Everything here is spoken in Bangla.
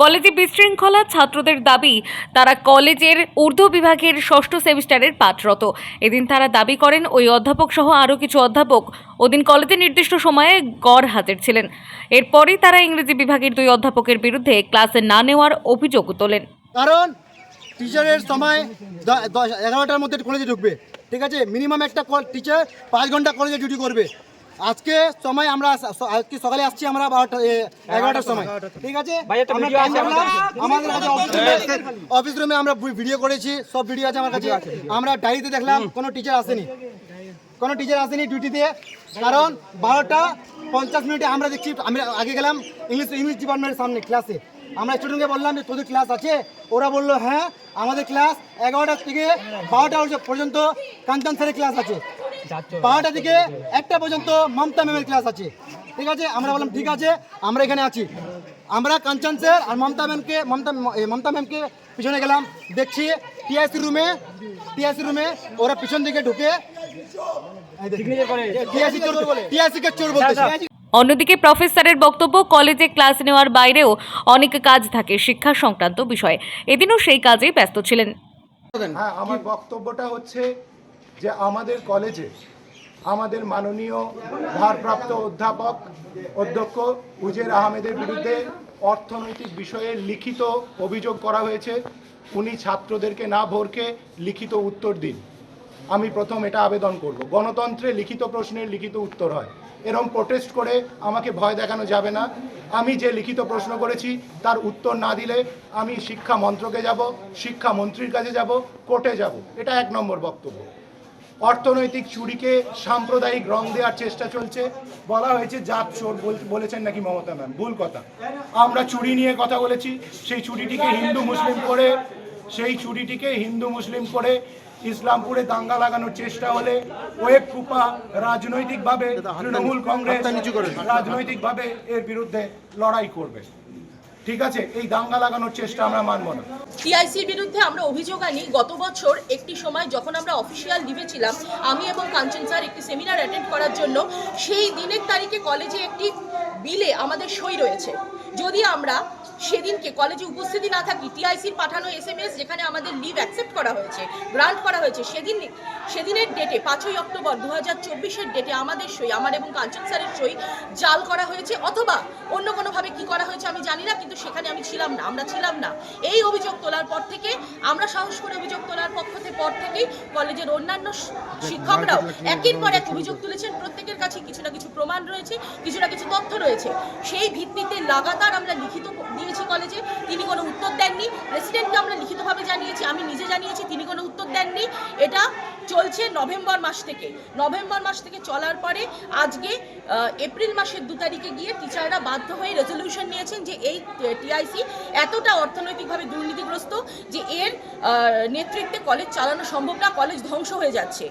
কলেজে বিশৃঙ্খলা, ছাত্রদের দাবি, তারা কলেজের উর্দু বিভাগের ষষ্ঠ সেমিস্টারের পাঠরত। এদিন তারা দাবি করেন, ওই অধ্যাপক সহ আরও কিছু অধ্যাপক ওদিন কলেজে নির্দিষ্ট সময়ে গড় হাজির ছিলেন। এরপরই তারা ইংরেজি বিভাগের দুই অধ্যাপকের বিরুদ্ধে ক্লাসে না নেওয়ার অভিযোগ তোলেন। কারণ টিচারের সময় এগারোটার মধ্যে কলেজে ঢুকবে। ঠিক আছে? মিনিমাম একটা টিচার পাঁচ ঘণ্টা কলেজে ডিউটি করবে। আজকে সময় আমরা আজকে সকালে আসছি আমরা বারোটা এগারোটার সময়। ঠিক আছে? আমাদের কাছে। অফিস রুমে অফিস রুমে আমরা ভিডিও করেছি সব ভিডিও আছে আমার কাছে। আমরা ডায়েরিতে দেখলাম কোনো টিচার আসেনি। কোনো টিচার আসেনি ডিউটিতে কারণ বারোটা পঞ্চাশ মিনিটে আমরা দেখছি আমি আগে গেলাম ইংলিশ ইংলিশ ডিপার্টমেন্টের সামনে ক্লাসে আমরা স্টুডেন্টকে বললাম যে তোদের ক্লাস আছে? ওরা বলল হ্যাঁ আমাদের ক্লাস এগারোটা থেকে বারোটা পর্যন্ত কাঞ্চন স্যারের ক্লাস আছে। বারোটা থেকে একটা পর্যন্ত মমতা ম্যামের ক্লাস আছে। ঠিক আছে? আমরা বললাম ঠিক আছে আমরা এখানে আছি। আমরা কাঞ্চন স্যার আর মমতা ম্যামকে মমতা মমতা ম্যামকে পিছনে গেলাম। দেখছি টিআইসি রুমে টিআইসি রুমে ওরা পিছন দিকে ঢুকে চোর অন্যদিকে প্রফেসরের বক্তব্য কলেজে ক্লাস নেওয়ার বাইরেও অনেক কাজ থাকে শিক্ষা সংক্রান্ত বিষয়ে। এদিনও সেই কাজেই ব্যস্ত ছিলেন। হ্যাঁ আমার বক্তব্যটা হচ্ছে যে আমাদের কলেজে আমাদের মাননীয় ভারপ্রাপ্ত অধ্যাপক অধ্যক্ষ উজের আহমেদের বিরুদ্ধে অর্থনৈতিক বিষয়ে লিখিত অভিযোগ করা হয়েছে। উনি ছাত্রদেরকে না ভোরকে লিখিত উত্তর দিন। আমি প্রথম এটা আবেদন করব। গণতন্ত্রে লিখিত প্রশ্নের লিখিত উত্তর হয়। এরকম প্রোটেস্ট করে আমাকে ভয় দেখানো যাবে না। আমি যে লিখিত প্রশ্ন করেছি তার উত্তর না দিলে আমি শিক্ষা মন্ত্রকে যাব, শিক্ষা মন্ত্রীর কাছে যাব, কোর্টে যাব। এটা এক নম্বর বক্তব্য। অর্থনৈতিক চুরিকে সাম্প্রদায়িক রং দেওয়ার চেষ্টা চলছে। বলা হয়েছে জাত চোর বলেছেন নাকি মমতা ম্যাম? ভুল কথা। আমরা চুরি নিয়ে কথা বলেছি। সেই চুরিটিকে হিন্দু মুসলিম করে সেই চুরিটিকে হিন্দু মুসলিম করে ইসলামপুরে দাঙ্গা লাগানোর চেষ্টা হলে ওয়েব কুপা রাজনৈতিকভাবে তৃণমূল কংগ্রেস রাজনৈতিকভাবে এর বিরুদ্ধে লড়াই করবে। ঠিক আছে, এই দাঙ্গা লাগানোর চেষ্টা আমরা মানব না। টিআইসির বিরুদ্ধে আমরা অভিযোগ আনি, গত বছর একটি সময় যখন আমরা অফিসিয়াল লিভে ছিলাম, আমি এবং কাঞ্চন স্যার একটি সেমিনার অ্যাটেন্ড করার জন্য, সেই দিনের তারিখে কলেজে একটি বিলে আমাদের সই রয়েছে। যদি আমরা সেদিনকে কলেজে উপস্থিতি না থাকি টিআইসির পাঠানো এস এম এস যেখানে আমাদের লিভ অ্যাকসেপ্ট করা হয়েছে, গ্রান্ট করা হয়েছে, সেদিন সেদিনের ডেটে পাঁচই অক্টোবর দু হাজার চব্বিশের ডেটে আমাদের সই, আমার এবং কাঞ্চন স্যারের সই জাল করা হয়েছে অথবা অন্য কোনোভাবে কি করা হয়েছে আমি জানি না, কিন্তু সেখানে আমি ছিলাম না, আমরা ছিলাম না। এই অভিযোগ তোলার পর থেকে, আমরা সাহস করে অভিযোগ তোলার পক্ষ থেকে, পর থেকেই কলেজের অন্যান্য শিক্ষকরাও একের পর এক অভিযোগ তুলেছেন। প্রত্যেকের কাছে কিছু না কিছু প্রমাণ রয়েছে, কিছু না কিছু তথ্য রয়েছে। সেই ভিত্তিতে লাগাতার আমরা লিখিত দিয়েছি কলেজে তিনি কোনো উত্তর দেননি। প্রেসিডেন্টকে আমরা লিখিতভাবে জানিয়েছি, আমি নিজে জানিয়েছি, তিনি কোনো উত্তর দেননি। এটা চলছে নভেম্বর মাস থেকে। নভেম্বর মাস থেকে চলার পরে আজকে এপ্রিল মাসের দু তারিখে গিয়ে টিচাররা বাধ্য হয়ে রেজলিউশন নিয়েছেন যে এই টিআইসি এতটা অর্থনৈতিকভাবে দুর্নীতিগ্রস্ত যে এর নেতৃত্বে কলেজ চালানো সম্ভব না কলেজ ধ্বংস হয়ে যাচ্ছে।